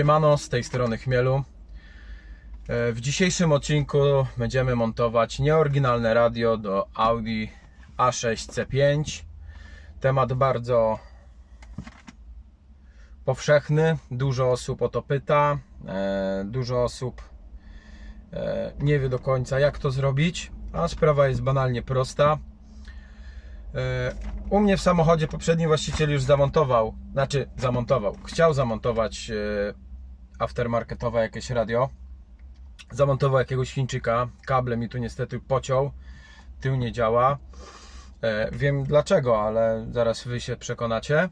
Siemano, z tej strony Chmielu. E, W dzisiejszym odcinku będziemy montować nieoryginalne radio do Audi A6 C5. Temat bardzo powszechny, dużo osób o to pyta, e, dużo osób e, nie wie do końca jak to zrobić, a sprawa jest banalnie prosta. U mnie w samochodzie poprzedni właściciel już zamontował, znaczy zamontował, chciał zamontować aftermarketowe jakieś radio. Zamontował jakiegoś Chińczyka, kable mi tu niestety pociął, tył nie działa. E, Wiem dlaczego, ale zaraz wy się przekonacie.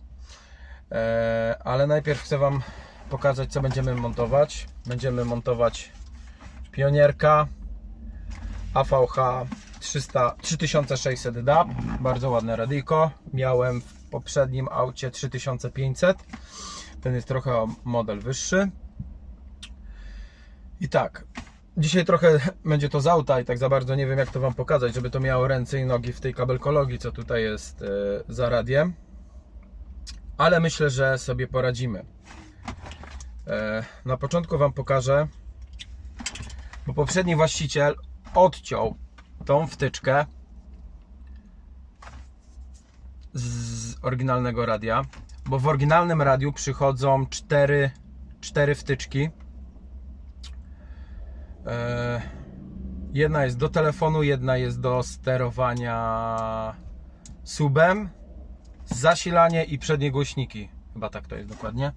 E, Ale najpierw chcę Wam pokazać, co będziemy montować. Będziemy montować pionierka AVH 300, 3600 DAB. Bardzo ładne radyjko. Miałem w poprzednim aucie 3500. Ten jest trochę model wyższy. I tak, dzisiaj trochę będzie to z auta i tak za bardzo nie wiem jak to Wam pokazać, żeby to miało ręce i nogi w tej kabelkologii, co tutaj jest e, za radiem. Ale myślę, że sobie poradzimy. E, Na początku Wam pokażę, bo poprzedni właściciel odciął tą wtyczkę z oryginalnego radia, bo w oryginalnym radiu przychodzą cztery, cztery wtyczki. E, Jedna jest do telefonu, jedna jest do sterowania subem, zasilanie i przednie głośniki. Chyba tak to jest dokładnie.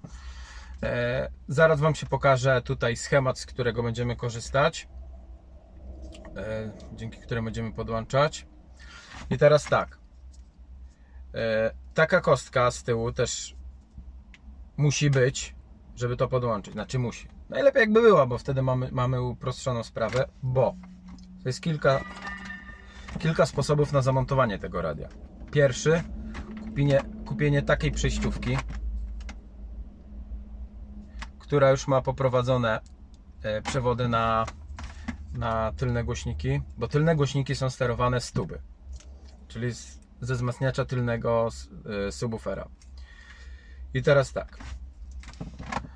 E, Zaraz Wam się pokażę tutaj schemat, z którego będziemy korzystać e, dzięki którym będziemy podłączać. I teraz tak. Taka kostka z tyłu też musi być, żeby to podłączyć. Znaczy musi. Najlepiej jakby była, bo wtedy mamy, mamy uproszczoną sprawę, bo to jest kilka, kilka sposobów na zamontowanie tego radia. Pierwszy, kupienie, kupienie takiej przejściówki, która już ma poprowadzone e, przewody na na tylne głośniki, bo tylne głośniki są sterowane z tuby, czyli z, ze wzmacniacza tylnego y, subwoofera. I teraz tak.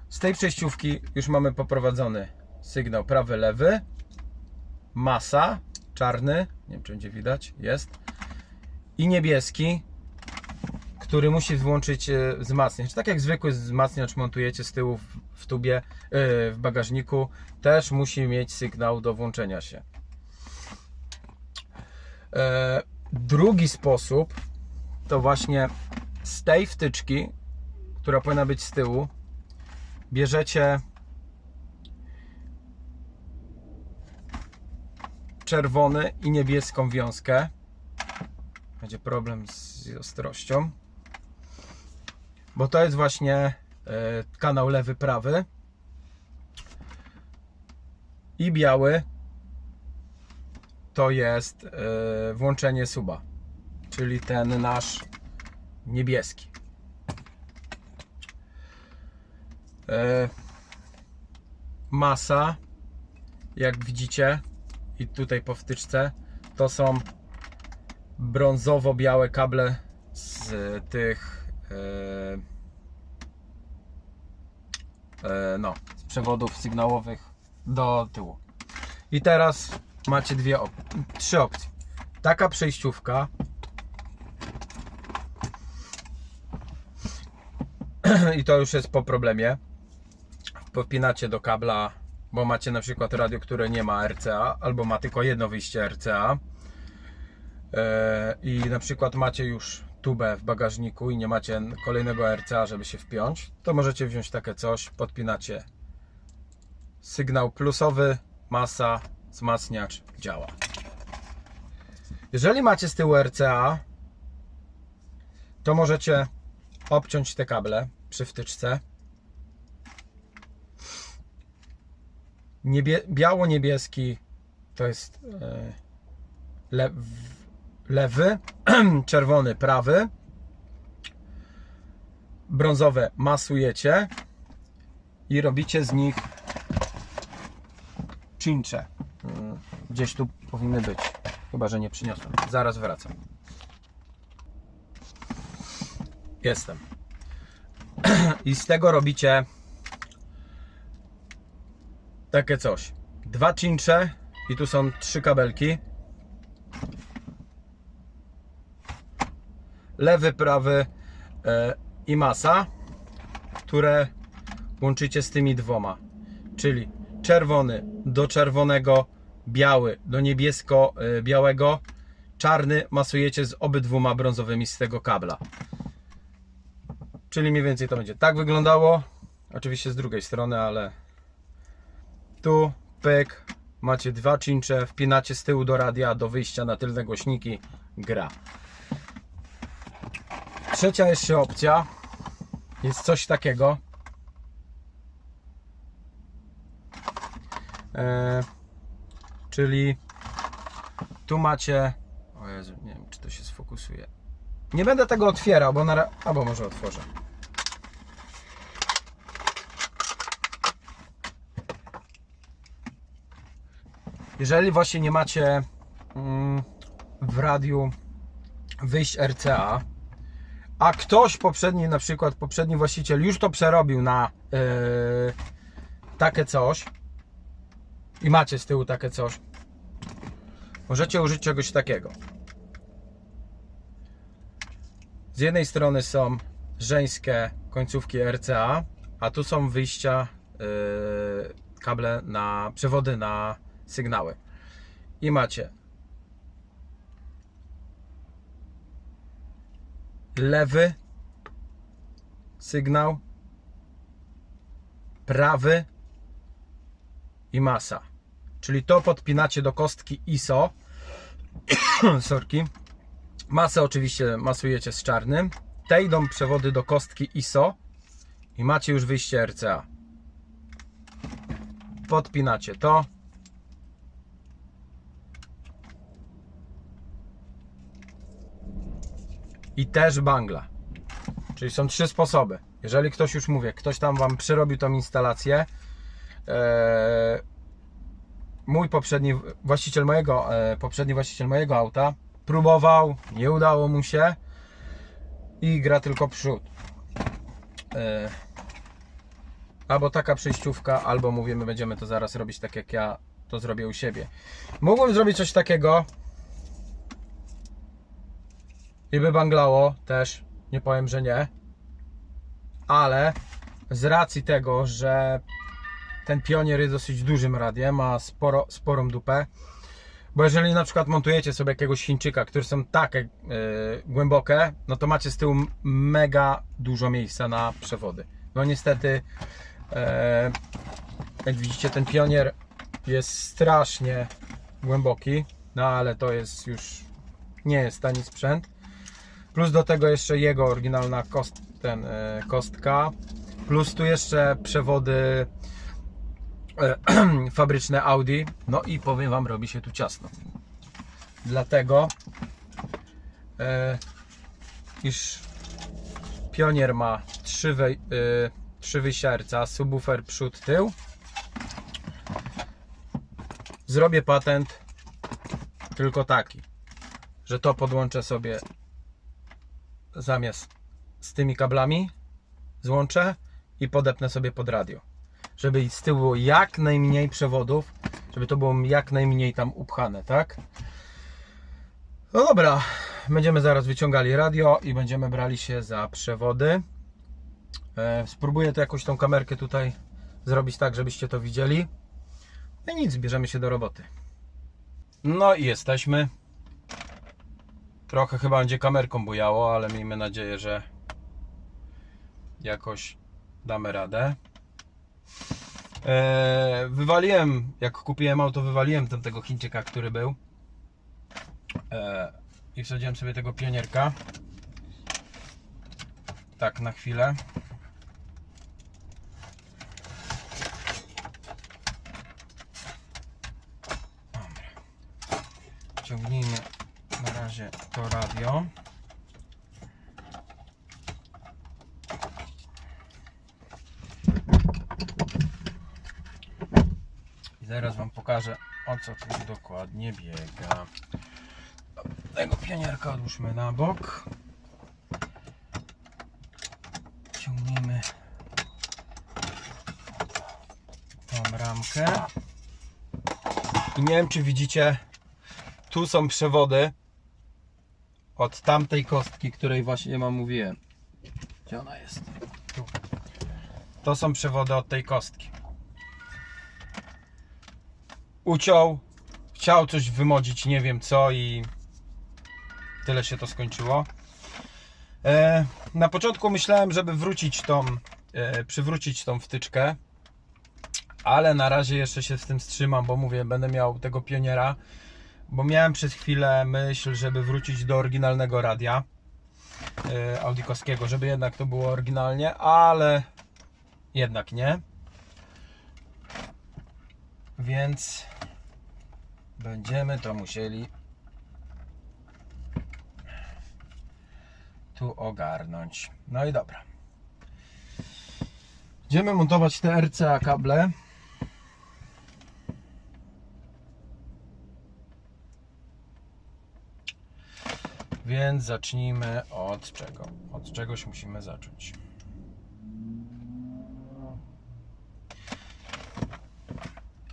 Z tej przejściówki już mamy poprowadzony sygnał prawy, lewy, masa, czarny, nie wiem czy będzie widać, jest, i niebieski, który musi włączyć e, wzmacniacz. Tak jak zwykły wzmacniacz montujecie z tyłu w, tubie, e, w bagażniku, też musi mieć sygnał do włączenia się. E, Drugi sposób to właśnie z tej wtyczki, która powinna być z tyłu, bierzecie czerwony i niebieską wiązkę. Będzie problem z ostrością bo to jest właśnie e, kanał lewy, prawy i biały to jest e, włączenie suba, czyli ten nasz niebieski. E, Masa, jak widzicie, i tutaj po wtyczce, to są brązowo-białe kable z tych e, e, no, z przewodów sygnałowych do tyłu. I teraz macie dwie op trzy opcje. Taka przejściówka i to już jest po problemie. Powpinacie do kabla, bo macie na przykład radio, które nie ma RCA, albo ma tylko jedno wyjście RCA. E, i na przykład macie już tubę w bagażniku i nie macie kolejnego RCA, żeby się wpiąć, to możecie wziąć takie coś, podpinacie sygnał plusowy, masa, wzmacniacz, działa. Jeżeli macie z tyłu RCA, to możecie obciąć te kable przy wtyczce. Niebie, biało-niebieski to jest e, le, lewy, czerwony prawy, brązowe masujecie i robicie z nich cincze. Mm, Gdzieś tu powinny być. Chyba, że nie przyniosłem. Zaraz wracam. Jestem. I z tego robicie takie coś. Dwa cincze i tu są trzy kabelki. Lewy, prawy e, i masa, które łączycie z tymi dwoma. Czyli czerwony do czerwonego, biały do niebiesko-białego, czarny masujecie z obydwoma brązowymi z tego kabla. Czyli mniej więcej to będzie tak wyglądało. Oczywiście z drugiej strony, ale tu pyk, macie dwa cincze, wpinacie z tyłu do radia, do wyjścia na tylne głośniki, gra. Trzecia jeszcze opcja jest coś takiego. E, czyli tu macie. O Jezu, nie wiem czy to się sfokusuje. Nie będę tego otwierał, bo na. Albo może otworzę. Jeżeli właśnie nie macie mm, w radiu wyjść RCA, a ktoś poprzedni, na przykład poprzedni właściciel już to przerobił na yy, takie coś i macie z tyłu takie coś, możecie użyć czegoś takiego. Z jednej strony są żeńskie końcówki RCA, a tu są wyjścia, yy, kable na przewody na sygnały. I macie lewy sygnał, prawy i masa. Czyli to podpinacie do kostki ISO. Sorki. Masę oczywiście masujecie z czarnym. Te idą przewody do kostki ISO i macie już wyjście RCA. Podpinacie to. I też bangla. Czyli są trzy sposoby. Jeżeli ktoś już mówię, ktoś tam Wam przerobił tą instalację, e, mój poprzedni właściciel mojego, e, poprzedni właściciel mojego auta próbował, nie udało mu się i gra tylko przód. E, albo taka przejściówka, albo mówimy, będziemy to zaraz robić tak jak ja to zrobię u siebie. Mógłbym zrobić coś takiego i by banglało też, nie powiem, że nie, ale z racji tego, że ten pionier jest dosyć dużym radiem, ma sporo, sporą dupę. Bo jeżeli na przykład montujecie sobie jakiegoś Chińczyka, które są takie yy, głębokie, no to macie z tyłu mega dużo miejsca na przewody. No niestety, e, jak widzicie, ten pionier jest strasznie głęboki, no ale to jest już nie jest tani sprzęt. Plus do tego jeszcze jego oryginalna kost, ten, e, kostka. Plus tu jeszcze przewody e, fabryczne Audi. No i powiem Wam, robi się tu ciasno. Dlatego, e, iż Pionier ma trzy, wej, e, trzy wyjścia RCA, subwoofer przód, tył. Zrobię patent tylko taki, że to podłączę sobie zamiast z tymi kablami złączę i podepnę sobie pod radio żeby z tyłu było jak najmniej przewodów, żeby to było jak najmniej tam upchane, tak? No dobra, będziemy zaraz wyciągali radio i będziemy brali się za przewody. E, spróbuję to jakoś tą kamerkę tutaj zrobić tak, żebyście to widzieli. No i nic, bierzemy się do roboty. No i jesteśmy. Trochę chyba będzie kamerką bujało, ale miejmy nadzieję, że jakoś damy radę. Eee, wywaliłem, jak kupiłem auto, wywaliłem tamtego Chińczyka, który był. Eee, I wsadziłem sobie tego pionierka. Tak, na chwilę. Ciągnijmy razie to radio. I zaraz Wam pokażę o co tu dokładnie biega. Tego pionierka odłóżmy na bok. Ciągnijmy tą ramkę. I nie wiem, czy widzicie, tu są przewody od tamtej kostki, której właśnie Wam mówiłem. Gdzie ona jest? Tu. To są przewody od tej kostki. Uciął, chciał coś wymodzić, nie wiem co i tyle się to skończyło. E, na początku myślałem, żeby wrócić tą, e, przywrócić tą wtyczkę, ale na razie jeszcze się z tym wstrzymam, bo mówię, będę miał tego pioniera, bo miałem przez chwilę myśl, żeby wrócić do oryginalnego radia e, audikowskiego, żeby jednak to było oryginalnie, ale jednak nie. Więc będziemy to musieli tu ogarnąć. No i dobra. Będziemy montować te RCA kable. Więc zacznijmy od czego? Od czegoś musimy zacząć.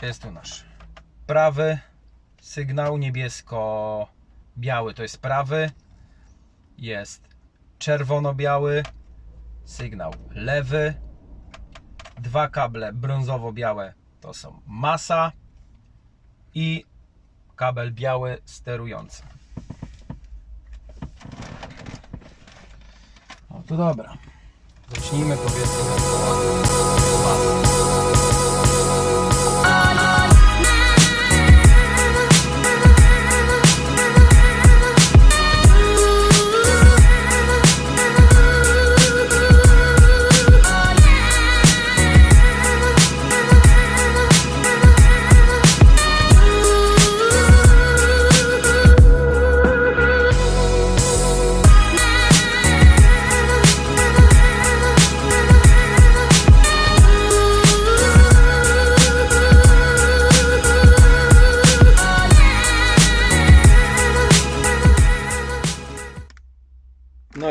Jest tu nasz prawy sygnał niebiesko-biały to jest prawy, jest czerwono-biały, sygnał lewy, dwa kable brązowo-białe to są masa i kabel biały sterujący. No to dobra. Zacznijmy powiedzmy od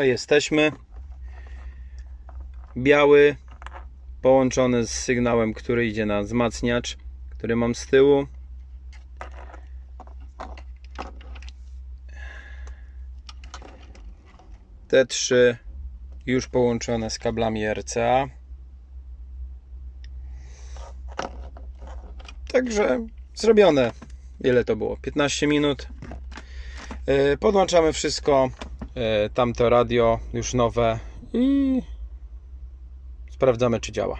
Jesteśmy. Biały połączony z sygnałem, który idzie na wzmacniacz, który mam z tyłu. Te trzy już połączone z kablami RCA. Także zrobione. Ile to było? 15 minut. Yy, Podłączamy wszystko tamto radio już nowe i sprawdzamy czy działa.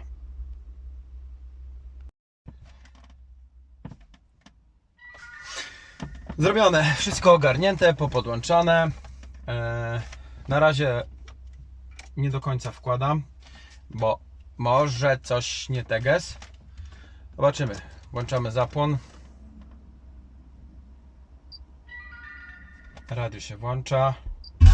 Zrobione, wszystko ogarnięte, popodłączane. E, Na razie nie do końca wkładam, bo może coś nie teges. Zobaczymy. Włączamy zapłon. Radio się włącza.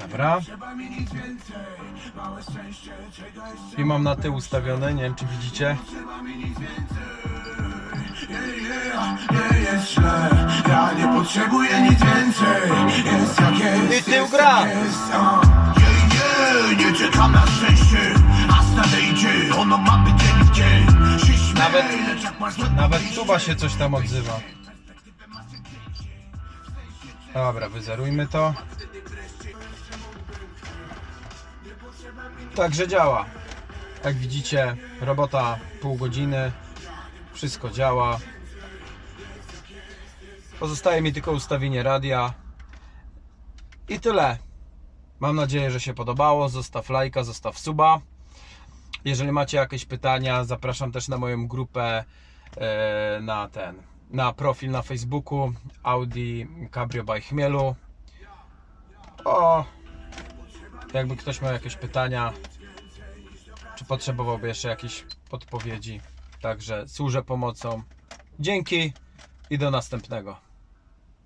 Dobra. I mam na tył ustawione, nie wiem czy widzicie. Nie jest źle, ja nie potrzebuję nic więcej Jest jak jest, I tył gra. Nie, czekam na szczęście A nadejdzie, ono ma być dzień w dzień Nawet- lecz Nawet tuba się coś tam odzywa. Dobra, wyzerujmy to. Także działa. Jak widzicie, robota pół godziny. Wszystko działa. Pozostaje mi tylko ustawienie radia. I tyle. Mam nadzieję, że się podobało. Zostaw lajka, zostaw suba. Jeżeli macie jakieś pytania, zapraszam też na moją grupę e, na ten, na profil na Facebooku Audi Cabrio by Chmielu. O, jakby ktoś miał jakieś pytania, czy potrzebowałby jeszcze jakiejś podpowiedzi, także służę pomocą. Dzięki i do następnego.